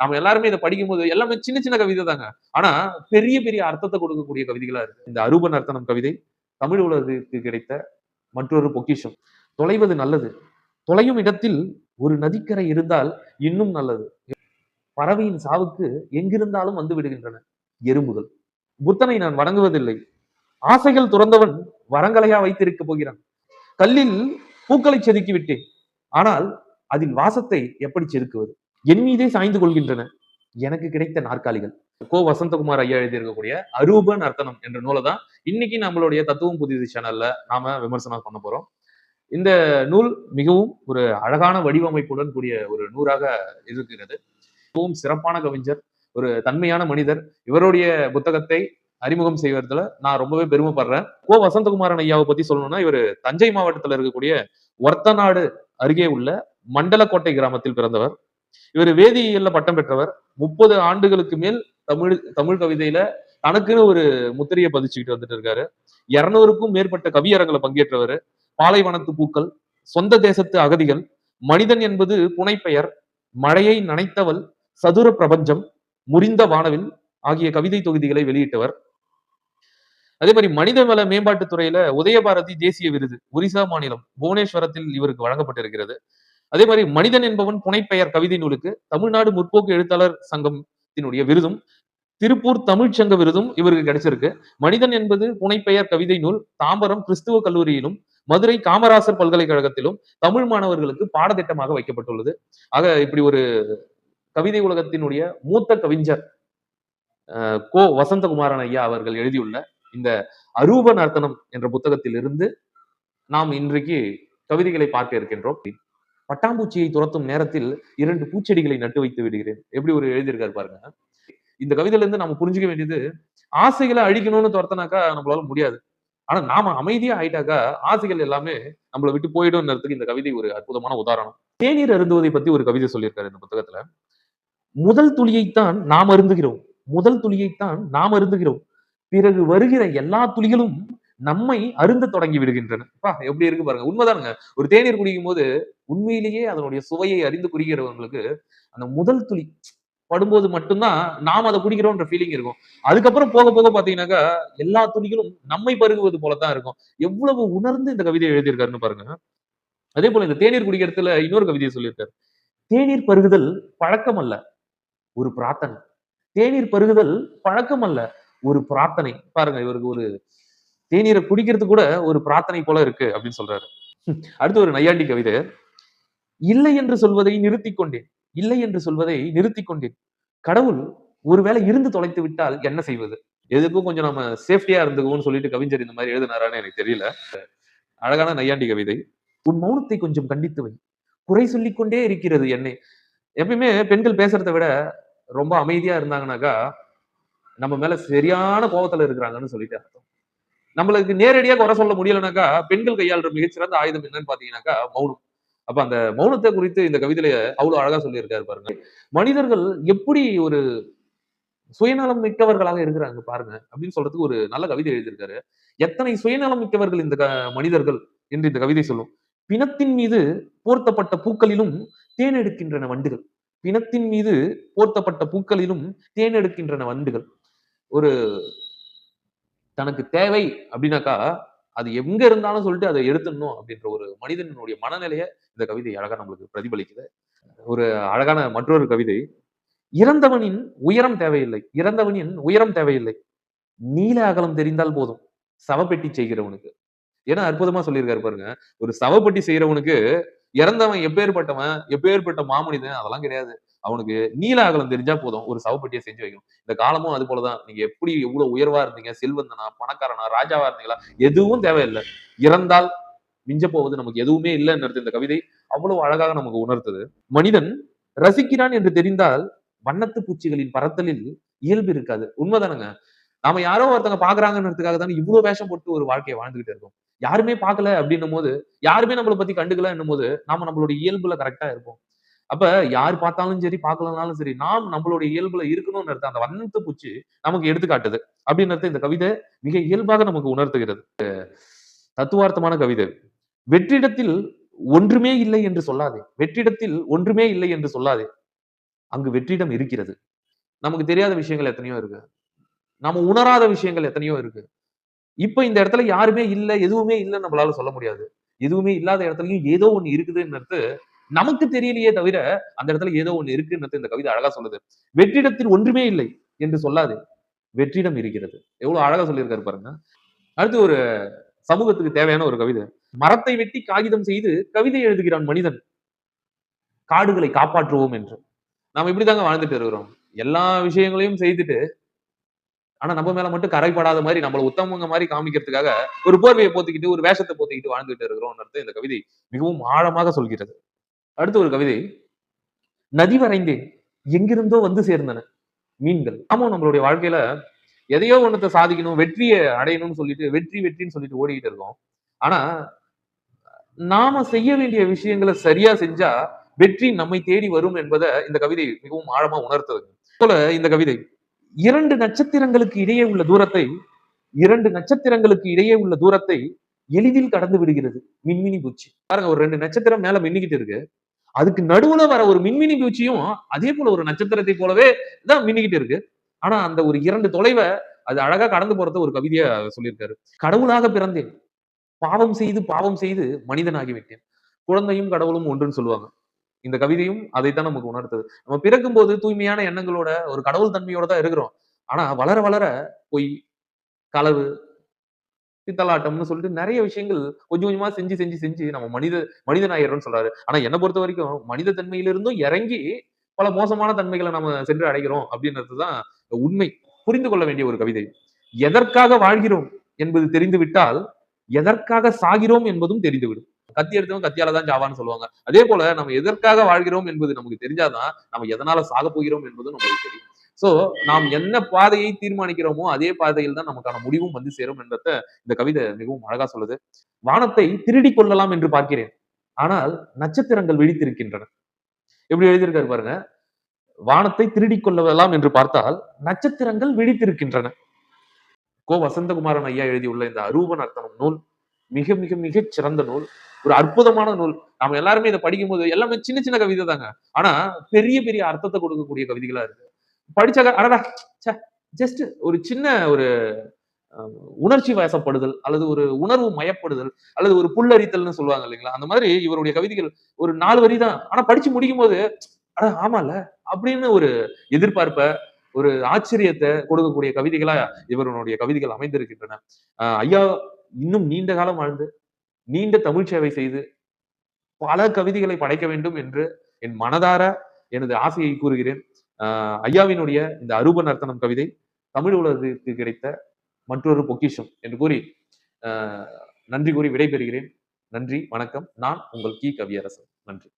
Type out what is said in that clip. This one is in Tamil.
நாம எல்லாருமே இதை படிக்கும்போது எல்லாமே சின்ன சின்ன கவிதை தாங்க. ஆனா பெரிய பெரிய அர்த்தத்தை கொடுக்கக்கூடிய கவிதைகளா இருக்கு. இந்த அரூப நர்த்தனம் கவிதை தமிழ் உலகத்துக்கு கிடைத்த மற்றொரு பொக்கிஷம். தொலைவது நல்லது. தொலையும் இடத்தில் ஒரு நதிக்கரை இருந்தால் இன்னும் நல்லது. பறவையின் சாவுக்கு எங்கிருந்தாலும் வந்து விடுகின்றன எறும்புகள். புத்தனை நான் வணங்குவதில்லை. ஆசைகள் துறந்தவன் வரங்களையா வைத்திருக்க போகிறான். கல்லில் பூக்களை செதுக்கி விட்டேன். ஆனால் அதில் வாசத்தை எப்படி செதுக்குவது? என் மீதே சாய்ந்து கொள்கின்றன. எனக்கு கிடைத்த நாற்காலிகள். கோ வசந்தகுமார் ஐயா எழுதியிருக்கக்கூடிய அரூபன் நர்த்தனம் என்ற நூலை தான் இன்னைக்கு நம்மளுடைய தத்துவம் புதிது சேனல்ல நாம விமர்சனம் பண்ண போறோம். இந்த நூல் மிகவும் ஒரு அழகான வடிவமைப்புடன் கூடிய ஒரு நூறாக இருக்கிறது. மிகவும் சிறப்பான கவிஞர் ஒரு தன்மையான மனிதர். இவருடைய புத்தகத்தை அறிமுகம் செய்வதில் நான் ரொம்பவே பெருமைப்படுறேன். கோ வசந்தகுமாரன் ஐயாவை பத்தி சொல்லணும்னா இவர் தஞ்சை மாவட்டத்தில் இருக்கக்கூடிய ஒர்த்தநாடு அருகே உள்ள மண்டலக்கோட்டை கிராமத்தில் பிறந்தவர். இவர் வேதியியல்ல பட்டம் பெற்றவர். முப்பது ஆண்டுகளுக்கு மேல் தமிழ் தமிழ் கவிதையில தனக்குன்னு ஒரு முத்திரையை பதிச்சுக்கிட்டு வந்துட்டு இருக்காரு. இருநூறுக்கும் மேற்பட்ட கவியரங்களை பங்கேற்றவர். பாலைவனத்து பூக்கள் சொந்த தேசத்து அகதிகள் மனிதன் என்பது புனைப்பெயர் மழையை நனைத்தவள் சதுர பிரபஞ்சம் முறிந்த வானவில் ஆகிய கவிதை தொகுதிகளை வெளியிட்டவர். அதே மாதிரி மனிதவள மேம்பாட்டுத் துறையில உதயபாரதி தேசிய விருது ஒரிசா மாநிலம் புவனேஸ்வரத்தில் இவருக்கு வழங்கப்பட்டிருக்கிறது. அதே மாதிரி மனிதன் என்பவன் புனைப்பெயர் கவிதை நூலுக்கு தமிழ்நாடு முற்போக்கு எழுத்தாளர் சங்கத்தினுடைய விருதும் திருப்பூர் தமிழ்ச்சங்க விருதும் இவருக்கு கிடைச்சிருக்கு. மனிதன் என்பது புனைப்பெயர் கவிதை நூல் தாம்பரம் கிறிஸ்துவ கல்லூரியிலும் மதுரை காமராசர் பல்கலைக்கழகத்திலும் தமிழ் மாணவர்களுக்கு பாடத்திட்டமாக வைக்கப்பட்டுள்ளது. ஆக இப்படி ஒரு கவிதை உலகத்தினுடைய மூத்த கவிஞர் கோ வசந்தகுமாரன் ஐயா அவர்கள் எழுதியுள்ள இந்த அரூப நர்த்தனம் என்ற புத்தகத்திலிருந்து நாம் இன்றைக்கு கவிதைகளை பார்க்க இருக்கின்றோம். பட்டாம்பூச்சியை துரத்தும் நேரத்தில் இரண்டு பூச்செடிகளை நட்டு வைத்து விடுகிறேன். எப்படி ஒரு எழுதியிருக்காரு பாருங்க. இந்த கவிதையில இருந்து நம்ம புரிஞ்சுக்க வேண்டியது ஆசைகளை அழிக்கணும்னு துரத்தினாக்கா நம்மளால முடியாது. ஆனா நாம அமைதியா ஆயிட்டாக்கா ஆசைகள் எல்லாமே நம்மளை விட்டு போயிடும்ன்றதுக்கு இந்த கவிதை ஒரு அற்புதமான உதாரணம். தேநீர் அருந்துவதை பத்தி ஒரு கவிதை சொல்லியிருக்காரு இந்த புத்தகத்துல. முதல் துளியைத்தான் நாம் அருந்துகிறோம். முதல் துளியைத்தான் நாம் அருந்துகிறோம். பிறகு வருகிற எல்லா துளிகளும் நம்மை அருந்த தொடங்கி விடுகின்றன. எப்படி இருக்கு பாருங்க. உண்மைதானுங்க. ஒரு தேநீர் குடிக்கும் போது உண்மையிலேயே அதனுடைய சுவையை அறிந்து குடிக்கிறவங்களுக்கு அந்த முதல் துளி படும்போது மட்டும்தான் நாம் அதை குடிக்கிறோம்ன்ற ஃபீலிங் இருக்கும். அதுக்கப்புறம் போக போக பாத்தீங்கன்னாக்கா எல்லா துளிகளும் நம்மை பருகுவது போலதான் இருக்கும். எவ்வளவு உணர்ந்து இந்த கவிதையை எழுதியிருக்காருன்னு பாருங்க. அதே போல இந்த தேநீர் குடிக்கிறதுல இன்னொரு கவிதையை சொல்லியிருக்காரு. தேநீர் பருகுதல் பழக்கம் அல்ல ஒரு பிரார்த்தனை. தேநீர் பருகுதல் பழக்கம் அல்ல ஒரு பிரார்த்தனை. பாருங்க இவருக்கு ஒரு தேநீரை குடிக்கிறது கூட ஒரு பிரார்த்தனை போல இருக்கு அப்படின்னு சொல்றாரு. அடுத்து ஒரு நையாண்டி கவிதை. இல்லை என்று சொல்வதை நிறுத்திக் கொண்டேன். இல்லை என்று சொல்வதை நிறுத்திக் கொண்டேன். கடவுள் ஒருவேளை இருந்து தொலைத்து விட்டால் என்ன செய்வது? எதுக்கும் கொஞ்சம் நம்ம சேஃப்டியா இருந்துக்குவோம்னு சொல்லிட்டு கவிஞர் இந்த மாதிரி எழுதினாரான்னு எனக்கு தெரியல. அழகான நையாண்டி கவிதை. உன் மௌனத்தை கொஞ்சம் கண்டித்து வை. குறை சொல்லி கொண்டே இருக்கிறது என்னை. எப்பயுமே பெண்கள் பேசுறதை விட ரொம்ப அமைதியா இருந்தாங்கனாக்கா நம்ம மேல சரியான கோபத்துல இருக்கிறாங்கன்னு சொல்லிட்டு அர்த்தம். நம்மளுக்கு நேரடியா குறை சொல்ல முடியலனாக்கா பெண்கள் கையாளுற மிகச்சிறந்த ஆயுதம் என்னன்னு பாத்தீங்கன்னாக்கா மௌனம். அப்ப அந்த மௌனத்தை குறித்து இந்த கவிதையில அவ்வளவு அழகா சொல்லியிருக்காரு பாருங்க. மனிதர்கள் எப்படி ஒரு சுயநலம் மிக்கவர்களாக இருக்கிறாங்க பாருங்க அப்படின்னு சொல்றதுக்கு ஒரு நல்ல கவிதை எழுதியிருக்காரு. எத்தனை சுயநலம் மிக்கவர்கள் இந்த க- மனிதர்கள் என்று இந்த கவிதை சொல்லும். பிணத்தின் மீது போர்த்தப்பட்ட பூக்களிலும் தேன் எடுக்கின்றன வண்டுகள். பிணத்தின் மீது போர்த்தப்பட்ட பூக்களிலும் தேன் எடுக்கின்றன வண்டுகள். ஒரு தனக்கு தேவை அப்படின்னாக்கா அது எங்க இருந்தாலும் சொல்லிட்டு அதை எடுத்துடணும் அப்படின்ற ஒரு மனிதனுடைய மனநிலையை இந்த கவிதை அழகா நம்மளுக்கு பிரதிபலிக்குது. ஒரு அழகான மற்றொரு கவிதை. இறந்தவனின் உயரம் தேவையில்லை. இறந்தவனின் உயரம் தேவையில்லை. நீல அகலம் தெரிந்தால் போதும். சவப்பெட்டி செய்கிறவனுக்கு. ஏன்னா அற்புதமா சொல்லியிருக்காரு பாருங்க. ஒரு சவப்பெட்டி செய்யறவனுக்கு இறந்தவன் எப்பேற்பட்டவன் எப்பேற்பட்ட மாமனிதன் அதெல்லாம் கிடையாது. அவனுக்கு நீல அகலம் தெரிஞ்சா போதும். ஒரு சவப்பட்டியை செஞ்சு வைக்கணும். இந்த காலமும் அது போலதான். நீங்க எப்படி எவ்வளவு உயர்வா இருந்தீங்க? செல்வந்தனா பணக்காரனா ராஜாவா இருந்தீங்களா? எதுவும் தேவையில்லை. இறந்தால் மிஞ்ச போவது நமக்கு எதுவுமே இல்லைன்றது இந்த கவிதை அவ்வளவு அழகாக நமக்கு உணர்த்தது. மனிதன் ரசிக்கிறான் என்று தெரிந்தால் வண்ணத்து பூச்சிகளின் பறத்தலில் இயல்பு இருக்காது. உண்மைதானுங்க? நாம யாரோ ஒருத்தங்க பாக்குறாங்கன்றதுக்காக தானே இவ்வளவு வேஷம் போட்டு ஒரு வாழ்க்கையை வாழ்ந்துகிட்டு இருக்கோம். யாருமே பார்க்கல அப்படின்னும் போது யாருமே நம்மளை பத்தி கண்டுக்கல என்னும் போது நாம நம்மளுடைய இயல்புல கரெக்டா இருப்போம். அப்ப யார் பார்த்தாலும் சரி பார்க்கலனாலும் சரி நாம் நம்மளுடைய இயல்புல இருக்கணும்னு அர்த்தம். அந்த வண்ணத்து பூச்சி நமக்கு எடுத்துக்காட்டுது அப்படின்றது இந்த கவிதை மிக இயல்பாக நமக்கு உணர்த்துகிறது. தத்துவார்த்தமான கவிதை. வெற்றிடத்தில் ஒன்றுமே இல்லை என்று சொல்லாதே. வெற்றிடத்தில் ஒன்றுமே இல்லை என்று சொல்லாதே. அங்கு வெற்றிடம் இருக்கிறது. நமக்கு தெரியாத விஷயங்கள் எத்தனையோ இருக்கு. நாம உணராத விஷயங்கள் எத்தனையோ இருக்கு. இப்ப இந்த இடத்துல யாருமே இல்லை எதுவுமே இல்லைன்னு நம்மளால சொல்ல முடியாது. எதுவுமே இல்லாத இடத்துலயும் ஏதோ ஒண்ணு இருக்குதுன்னு நமக்கு தெரியலையே தவிர அந்த இடத்துல ஏதோ ஒண்ணு இருக்குன்றது இந்த கவிதை அழகா சொல்லுது. வெற்றிடத்தில் ஒன்றுமே இல்லை என்று சொல்லாது. வெற்றிடம் இருக்கிறது. எவ்வளவு அழகா சொல்லியிருக்காரு பாருங்க. அடுத்து ஒரு சமூகத்துக்கு தேவையான ஒரு கவிதை. மரத்தை வெட்டி காகிதம் செய்து கவிதை எழுதுகிறான் மனிதன். காடுகளை காப்பாற்றுவோம் என்று. நாம இப்படிதாங்க வாழ்ந்துட்டு இருக்கிறோம். எல்லா விஷயங்களையும் செய்துட்டு ஆனா நம்ம மேல மட்டும் கரைப்படாத மாதிரி நம்மள உத்தமங்க மாதிரி காமிக்கிறதுக்காக ஒரு போர்வையை போத்திக்கிட்டு ஒரு வேஷத்தை போத்திக்கிட்டு வாழ்ந்துட்டு இருக்கிறோம் இந்த கவிதை மிகவும் ஆழமாக சொல்கிறது. அடுத்து ஒரு கவிதை. நதி வரைந்தேன் எங்கிருந்தோ வந்து சேர்ந்தன மீன்கள். ஆமா நம்மளுடைய வாழ்க்கையில எதையோ ஒன்றத்தை சாதிக்கணும் வெற்றியை அடையணும்னு சொல்லிட்டு வெற்றி வெற்றின்னு சொல்லிட்டு ஓடிக்கிட்டு இருக்கோம். ஆனா நாம செய்ய வேண்டிய விஷயங்களை சரியா செஞ்சா வெற்றி நம்மை தேடி வரும் என்பதை இந்த கவிதை மிகவும் ஆழமா உணர்த்தது. போல இந்த கவிதை இரண்டு நட்சத்திரங்களுக்கு இடையே உள்ள தூரத்தை இரண்டு நட்சத்திரங்களுக்கு இடையே உள்ள தூரத்தை எளிதில் கடந்து விடுகிறது. மின்மினி பூச்சி. பாருங்க ஒரு ரெண்டு நட்சத்திரம் மேல மின்னிக்கிட்டு இருக்கு. அதுக்கு நடுவுல வர ஒரு மின்மினி பூச்சியும் அதே போல ஒரு நட்சத்திரத்தை போலவே தான் மின்னிக்கிட்டு இருக்கு. ஆனா அந்த ஒரு இரண்டு தொலைவை அது அழகா கடந்து போறத ஒரு கவிதையா சொல்லியிருக்காரு. கடவுளாக பிறந்தேன். பாவம் செய்து பாவம் செய்து மனிதனாகி விட்டேன். குழந்தையும் கடவுளும் ஒன்றுன்னு சொல்லுவாங்க. இந்த கவிதையும் அதைத்தான் நமக்கு உணர்த்தது. நம்ம பிறக்கும் போது தூய்மையான எண்ணங்களோட ஒரு கடவுள் தன்மையோட தான் இருக்கிறோம். ஆனா வளர வளர பொய் களவு பித்தலாட்டம்னு சொல்லிட்டு நிறைய விஷயங்கள் கொஞ்சம் கொஞ்சமா செஞ்சு செஞ்சு செஞ்சு நம்ம மனித மனிதனாயிரம்னு சொல்றாரு. ஆனா என்னை பொறுத்த வரைக்கும் மனித தன்மையிலிருந்தும் இறங்கி பல மோசமான தன்மைகளை நம்ம சென்று அடைகிறோம் அப்படின்றதுதான் உண்மை. புரிந்து கொள்ள வேண்டிய ஒரு கவிதை. எதற்காக வாழ்கிறோம் என்பது தெரிந்து விட்டால் எதற்காக சாகிறோம் என்பதும் தெரிந்துவிடும். கத்தி எடுத்தவங்க கத்தியால தான் ஜாவான்னு சொல்லுவாங்க. அதே போல நம்ம எதற்காக வாழ்கிறோம் என்பது நமக்கு தெரிஞ்சாதான் நம்ம எதனால சாக போகிறோம் என்பதும் நமக்கு தெரியும். சோ நாம் என்ன பாதையை தீர்மானிக்கிறோமோ அதே பாதையில் தான் நமக்கான முடிவும் வந்து சேரும் என்றத இந்த கவிதை மிகவும் அழகா சொல்லுது. வானத்தை திருடி கொள்ளலாம் என்று பார்க்கிறேன். ஆனால் நட்சத்திரங்கள் விழித்திருக்கின்றன. எப்படி எழுதியிருக்காரு பாருங்க? வானத்தை திருடி கொள்ளலாம் என்று பார்த்தால் நட்சத்திரங்கள் விழித்திருக்கின்றன. கோ வசந்தகுமாரன் ஐயா எழுதியுள்ள இந்த அரூபன் அர்த்தனம் நூல் மிக மிக மிக சிறந்த நூல். ஒரு அற்புதமான நூல். நம்ம எல்லாருமே இதை படிக்கும் போது எல்லாமே சின்ன சின்ன கவிதை தாங்க ஆனா பெரிய பெரிய அர்த்தத்தை கொடுக்கக்கூடிய கவிதைகளா இருக்கு. படிச்ச அடடா ஜஸ்ட் ஒரு சின்ன ஒரு உணர்ச்சி வயசப்படுதல் அல்லது ஒரு உணர்வு மயப்படுதல் அல்லது ஒரு புல்லரித்தல்னு சொல்லுவாங்க இல்லைங்களா? அந்த மாதிரி இவருடைய கவிதைகள் ஒரு நாலு வரி தான். ஆனா படிச்சு முடிக்கும் போது அட ஆமால அப்படின்னு ஒரு எதிர்பார்ப்ப ஒரு ஆச்சரியத்தை கொடுக்கக்கூடிய கவிதைகளா இவருடைய கவிதைகள் அமைந்திருக்கின்றன. ஐயா இன்னும் நீண்ட காலம் வாழ்ந்து நீண்ட தமிழ் சேவை செய்து பல கவிதைகளை படைக்க வேண்டும் என்று என் மனதார எனது ஆசையை கூறுகிறேன். ஐயாவினுடைய இந்த அரூப நர்த்தனம் கவிதை தமிழ் உலகத்திற்கு கிடைத்த மற்றொரு பொக்கிஷம் என்று கூறி நன்றி கூறி விடைபெறுகிறேன். நன்றி வணக்கம். நான் உங்கள் கி. கவியரசன். நன்றி.